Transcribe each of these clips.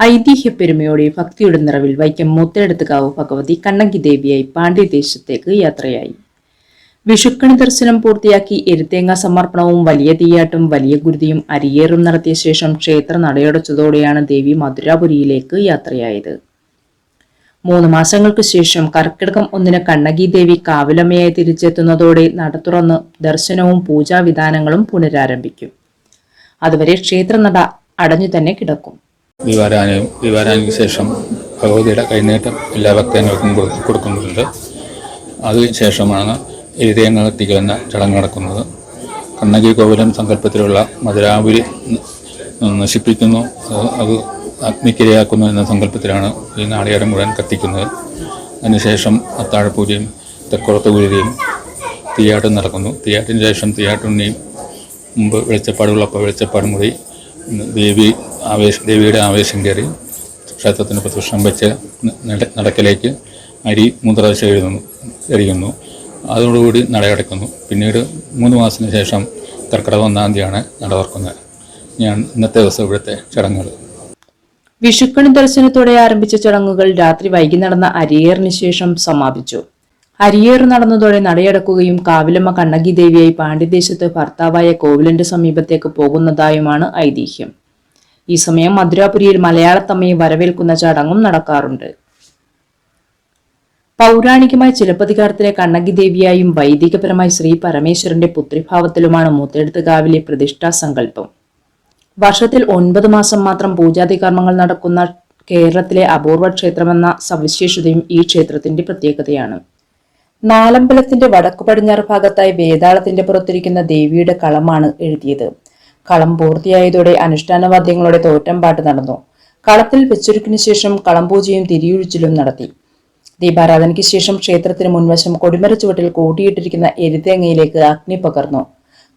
ഐതിഹ്യ പെരുമയോടെ ഭക്തിയുടെ നിറവിൽ വൈക്കം മൂത്തേടത്തുകാവ് ഭഗവതി കണ്ണങ്കി ദേവിയായി പാണ്ഡ്യദേശത്തേക്ക് യാത്രയായി. വിഷുക്കണി ദർശനം പൂർത്തിയാക്കി എരുത്തേങ്ങ സമർപ്പണവും വലിയ തീയാട്ടും വലിയ ഗുരുതിയും അരിയേറും നടത്തിയ ശേഷം ക്ഷേത്ര നടയടച്ചതോടെയാണ് ദേവി മധുരാപുരിയിലേക്ക് യാത്രയായത്. മൂന്ന് മാസങ്ങൾക്ക് ശേഷം കർക്കിടകം ഒന്നിന് കണ്ണകി ദേവി കാവിലമ്മയായി തിരിച്ചെത്തുന്നതോടെ നട തുറന്ന് ദർശനവും പൂജാവിധാനങ്ങളും പുനരാരംഭിക്കും. അതുവരെ ക്ഷേത്രനട അടഞ്ഞു തന്നെ കിടക്കും. ദിവാരാനയും ദിവാരാനയ്ക്ക് ശേഷം ഭഗവതിയുടെ കൈനീട്ടം എല്ലാ ഭക്തന്മാർക്കും കൊടു- കൊടുക്കുന്നുണ്ട്. അതിനുശേഷമാണ് എഴുതയങ്ങൾ എത്തിക്കുന്ന ചടങ്ങ് നടക്കുന്നത്. കണ്ണകി കോവിലം സങ്കല്പത്തിലുള്ള മധുരാപുരി നശിപ്പിക്കുന്നു. അത് അത് അഗ്നിക്കിരയാക്കുന്നു എന്ന സങ്കല്പത്തിലാണ് ഈ നാളികേരം മുഴുവൻ കത്തിക്കുന്നത്. അതിനുശേഷം അത്താഴപൂജയും തെക്കുളത്ത് പൂജയും തീയാട്ടും നടക്കുന്നു. തീയാട്ടിന് ശേഷം തീയാട്ടുണ്ണിയും മുമ്പ് വെളിച്ചപ്പാടുള്ളപ്പോൾ വെളിച്ചപ്പാടും കൂടി ദേവി ആവേശ ദേവിയുടെ ആവേശം കയറി ക്ഷേത്രത്തിന് പ്രദക്ഷിണം വെച്ച് നടക്കിലേക്ക് അരി മൂത്രദശ എഴുതുന്നു എറിയുന്നു. അതോടുകൂടി നടയടക്കുന്നു. പിന്നീട് മൂന്ന് മാസത്തിന് ശേഷം കർക്കിടക ഒന്നാം തീയതിയാണ് നട തുറക്കുന്നത് ഞാൻ ഇന്നത്തെ ദിവസം ഇവിടുത്തെ ചടങ്ങുകൾ. വിഷുക്കണി ദർശനത്തോടെ ആരംഭിച്ച ചടങ്ങുകൾ രാത്രി വൈകി നടന്ന അരിയേറിന് ശേഷം സമാപിച്ചു. അരിയേർ നടന്നതോടെ നടയടക്കുകയും കാവിലമ്മ കണ്ണകി ദേവിയായി പാണ്ഡ്യദേശത്ത് ഭർത്താവായ കോവിലന്റെ സമീപത്തേക്ക് പോകുന്നതായുമാണ് ഐതിഹ്യം. ഈ സമയം മധുരാപുരിയിൽ മലയാളത്തമ്മയെ വരവേൽക്കുന്ന ചടങ്ങും നടക്കാറുണ്ട്. പൗരാണികമായ ചിലപ്പതികാരത്തിലെ കണ്ണകി ദേവിയായും വൈദികപരമായി ശ്രീ പരമേശ്വരന്റെ പുത്രിഭാവത്തിലുമാണ് മുത്തെടുത്തുകാവിലെ പ്രതിഷ്ഠാ സങ്കല്പം. വർഷത്തിൽ ഒൻപത് മാസം മാത്രം പൂജാതി കർമ്മങ്ങൾ നടക്കുന്ന കേരളത്തിലെ അപൂർവ ക്ഷേത്രമെന്ന സവിശേഷതയും ഈ ക്ഷേത്രത്തിന്റെ പ്രത്യേകതയാണ്. നാലമ്പലത്തിന്റെ വടക്കു പടിഞ്ഞാറ് ഭാഗത്തായി വേതാളത്തിന്റെ പുറത്തിരിക്കുന്ന ദേവിയുടെ കളമാണ് എഴുതിയത്. കളം പൂർത്തിയായതോടെ അനുഷ്ഠാനവാദ്യങ്ങളോടെ തോറ്റംപാട്ട് നടന്നു. കളത്തിൽ വെച്ചൊരുക്കിനു ശേഷം കളംപൂജയും തിരിയൊഴിച്ചിലും നടത്തി. ദീപാരാധനയ്ക്ക് ശേഷം ക്ഷേത്രത്തിന് മുൻവശം കൊടിമര ചുവട്ടിൽ കൂട്ടിയിട്ടിരിക്കുന്ന എരുതേങ്ങയിലേക്ക് അഗ്നി പകർന്നു.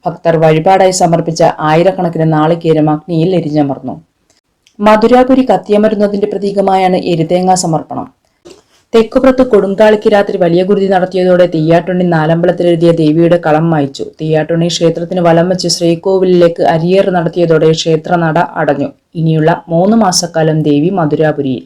ഭക്തർ വഴിപാടായി സമർപ്പിച്ച ആയിരക്കണക്കിന് നാളികേരം അഗ്നിയിൽ എരിഞ്ഞമർന്നു. മധുരാപുരി കത്തിയമരുന്നതിന്റെ പ്രതീകമായാണ് എരുതേങ്ങ സമർപ്പണം. തെക്കുപുറത്ത് കൊടുങ്കാളിക്ക് രാത്രി വലിയ ഗുരുതി നടത്തിയതോടെ തീയാട്ടുണ്ണി നാലമ്പലത്തിലെഴുതിയ ദേവിയുടെ കളം മായ്ച്ചു. തീയാട്ടുണ്ണി ക്ഷേത്രത്തിന് വലം വെച്ച് ശ്രീകോവിലേക്ക് അരിയേറ് നടത്തിയതോടെ ക്ഷേത്രനട അടഞ്ഞു. ഇനിയുള്ള മൂന്ന് മാസക്കാലം ദേവി മധുരാപുരിയിൽ.